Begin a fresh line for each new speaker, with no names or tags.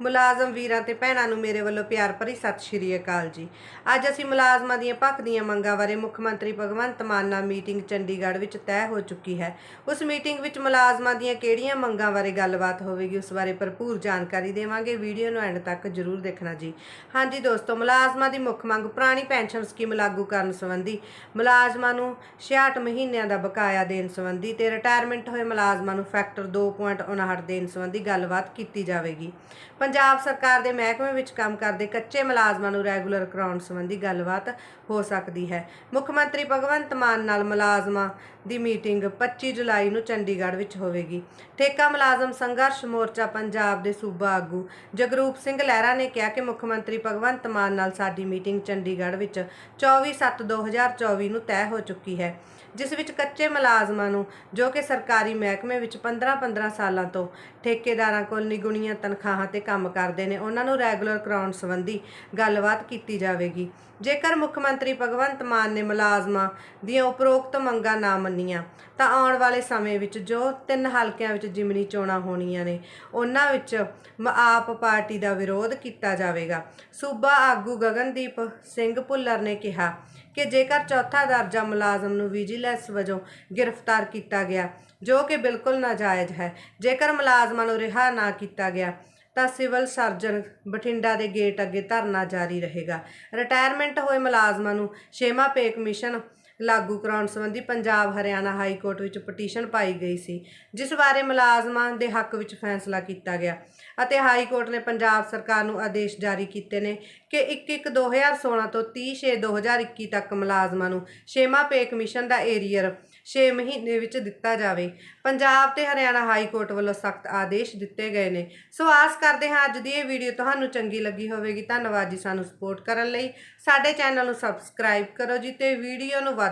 ਮੁਲਾਜ਼ਮ ਵੀਰਾਂ ਤੇ ਭੈਣਾਂ ਨੂੰ ਮੇਰੇ ਵੱਲੋਂ ਪਿਆਰ ਭਰੀ ਸਤਿ ਸ਼੍ਰੀ ਅਕਾਲ ਜੀ। ਅੱਜ ਅਸੀਂ ਮੁਲਾਜ਼ਮਾਂ ਦੀਆਂ ਭਖਦੀਆਂ ਮੰਗਾਂ ਬਾਰੇ ਮੁੱਖ ਮੰਤਰੀ ਭਗਵੰਤ ਮਾਨ ਨਾਲ ਮੀਟਿੰਗ ਚੰਡੀਗੜ੍ਹ ਵਿੱਚ ਤੈਅ ਹੋ ਚੁੱਕੀ ਹੈ। ਉਸ ਮੀਟਿੰਗ ਵਿੱਚ ਮੁਲਾਜ਼ਮਾਂ ਦੀਆਂ ਕਿਹੜੀਆਂ ਮੰਗਾਂ ਬਾਰੇ ਗੱਲਬਾਤ ਹੋਵੇਗੀ, ਉਸ ਬਾਰੇ ਭਰਪੂਰ ਜਾਣਕਾਰੀ ਦੇਵਾਂਗੇ। ਵੀਡੀਓ ਨੂੰ ਐਂਡ ਤੱਕ ਜਰੂਰ ਦੇਖਣਾ ਜੀ। ਹਾਂਜੀ ਦੋਸਤੋ, ਮੁਲਾਜ਼ਮਾਂ ਦੀ ਮੁੱਖ ਮੰਗ ਪੁਰਾਣੀ ਪੈਨਸ਼ਨ ਸਕੀਮ ਲਾਗੂ ਕਰਨ ਸੰਬੰਧੀ ਮੁਲਾਜ਼ਮਾਂ ਨੂੰ 66 ਮਹੀਨਿਆਂ ਦਾ ਬਕਾਇਆ ਦੇਣ ਸੰਬੰਧੀ ਤੇ ਰਿਟਾਇਰਮੈਂਟ ਹੋਏ ਮੁਲਾਜ਼ਮਾਂ ਨੂੰ ਫੈਕਟਰ 2.59 ਦੇਣ ਸੰਬੰਧੀ ਗੱਲਬਾਤ ਕੀਤੀ ਜਾਵੇਗੀ। ਪੰਜਾਬ ਸਰਕਾਰ ਦੇ ਮਹਿਕਮੇ ਵਿੱਚ ਕੰਮ ਕਰਦੇ ਕੱਚੇ ਮੁਲਾਜ਼ਮਾਂ ਨੂੰ ਰੈਗੂਲਰ ਕਰਾਉਣ ਸੰਬੰਧੀ ਗੱਲਬਾਤ ਹੋ ਸਕਦੀ ਹੈ। ਮੁੱਖ ਮੰਤਰੀ ਭਗਵੰਤ ਮਾਨ ਨਾਲ ਮੁਲਾਜ਼ਮਾਂ ਦੀ ਮੀਟਿੰਗ 25 ਜੁਲਾਈ ਨੂੰ ਚੰਡੀਗੜ੍ਹ ਵਿੱਚ ਹੋਵੇਗੀ। ਠੇਕਾ ਮੁਲਾਜ਼ਮ ਸੰਘਰਸ਼ ਮੋਰਚਾ ਪੰਜਾਬ ਦੇ ਸੂਬਾ ਆਗੂ ਜਗਰੂਪ ਸਿੰਘ ਲਹਿਰਾ ਨੇ ਕਿਹਾ ਕਿ ਮੁੱਖ ਮੰਤਰੀ ਭਗਵੰਤ ਮਾਨ ਨਾਲ ਸਾਡੀ ਮੀਟਿੰਗ ਚੰਡੀਗੜ੍ਹ ਵਿੱਚ 24/7/2024 ਨੂੰ ਤੈਅ ਹੋ ਚੁੱਕੀ ਹੈ, ਜਿਸ ਵਿੱਚ ਕੱਚੇ ਮੁਲਾਜ਼ਮਾਂ ਨੂੰ ਜੋ ਕਿ ਸਰਕਾਰੀ ਮਹਿਕਮੇ ਵਿੱਚ 15-15 ਸਾਲਾਂ ਤੋਂ ਠੇਕੇਦਾਰਾਂ ਕੋਲ ਨਿਗੁਣੀਆਂ ਤਨਖਾਹਾਂ ਤੇ ਕੰਮ ਕਰਦੇ ਨੇ, ਉਹਨਾਂ ਨੂੰ ਰੈਗੂਲਰ ਕਰਾਉਣ ਸੰਬੰਧੀ ਗੱਲਬਾਤ ਕੀਤੀ ਜਾਵੇਗੀ। ਜੇਕਰ ਮੁੱਖ ਮੰਤਰੀ ਭਗਵੰਤ ਮਾਨ ਨੇ ਮੁਲਾਜ਼ਮਾਂ ਦੀਆਂ ਉਪਰੋਕਤ ਮੰਗਾਂ ਨਾ ਮੰਨੀਆਂ, ਤਾਂ ਆਉਣ ਵਾਲੇ ਸਮੇਂ ਵਿੱਚ ਜੋ ਤਿੰਨ ਹਲਕਿਆਂ ਵਿੱਚ ਜਿਮਨੀ ਚੋਣਾਂ ਹੋਣੀਆਂ ਨੇ, ਉਹਨਾਂ ਵਿੱਚ ਆਪ ਪਾਰਟੀ ਦਾ ਵਿਰੋਧ ਕੀਤਾ ਜਾਵੇਗਾ। ਸੂਬਾ ਆਗੂ ਗਗਨਦੀਪ ਸਿੰਘ ਭੁੱਲਰ ਨੇ ਕਿਹਾ ਕਿ ਜੇਕਰ ਚੌਥਾ ਦਰਜਾ ਮੁਲਾਜ਼ਮ ਨੂੰ ਵਿਜੀਲੈਂਸ ਵਜੋਂ ਗ੍ਰਿਫਤਾਰ ਕੀਤਾ ਗਿਆ, ਜੋ ਕਿ ਬਿਲਕੁਲ ਨਾਜਾਇਜ਼ ਹੈ, ਜੇਕਰ ਮੁਲਾਜ਼ਮਾਂ ਨੂੰ ਰਿਹਾ ਨਾ ਕੀਤਾ ਗਿਆ ਤਾਂ ਸਿਵਲ ਸਰਜਨ ਬਠਿੰਡਾ ਦੇ ਗੇਟ ਅੱਗੇ ਧਰਨਾ ਜਾਰੀ ਰਹੇਗਾ। ਰਿਟਾਇਰਮੈਂਟ ਹੋਏ ਮੁਲਾਜ਼ਮਾਂ ਨੂੰ ਛੇਵਾਂ ਪੇ ਕਮਿਸ਼ਨ ਲਾਗੂ ਕਰਾਉਣ ਸੰਬੰਧੀ ਪੰਜਾਬ ਹਰਿਆਣਾ ਹਾਈ ਕੋਰਟ ਵਿੱਚ ਪਟੀਸ਼ਨ ਪਾਈ ਗਈ ਸੀ, ਜਿਸ ਬਾਰੇ ਮੁਲਾਜ਼ਮਾਂ ਦੇ ਹੱਕ ਵਿੱਚ ਫੈਸਲਾ ਕੀਤਾ ਗਿਆ ਅਤੇ ਹਾਈ ਕੋਰਟ ਨੇ ਪੰਜਾਬ ਸਰਕਾਰ ਨੂੰ ਆਦੇਸ਼ ਜਾਰੀ ਕੀਤੇ ਨੇ ਕਿ 1/1/2016 ਤੋਂ 30/6/2021 ਤੱਕ ਮੁਲਾਜ਼ਮਾਂ ਨੂੰ ਛੇਵਾਂ ਪੇ ਕਮਿਸ਼ਨ ਦਾ ਏਰੀਅਰ 6 ਮਹੀਨੇ ਵਿੱਚ ਦਿੱਤਾ ਜਾਵੇ। ਪੰਜਾਬ ਤੇ ਹਰਿਆਣਾ ਹਾਈ ਕੋਰਟ ਵੱਲੋਂ ਸਖਤ ਆਦੇਸ਼ ਦਿੱਤੇ ਗਏ ਨੇ। ਸੋ ਆਸ ਕਰਦੇ ਹਾਂ ਅੱਜ ਦੀ ਇਹ ਵੀਡੀਓ ਤੁਹਾਨੂੰ ਚੰਗੀ ਲੱਗੀ ਹੋਵੇਗੀ। ਧੰਨਵਾਦ ਜੀ ਸਾਨੂੰ ਸਪੋਰਟ ਕਰਨ ਲਈ। ਸਾਡੇ ਚੈਨਲ ਨੂੰ ਸਬਸਕ੍ਰਾਈਬ ਕਰੋ ਜੀ ਤੇ ਵੀਡੀਓ ਨੂੰ ਵੱਧ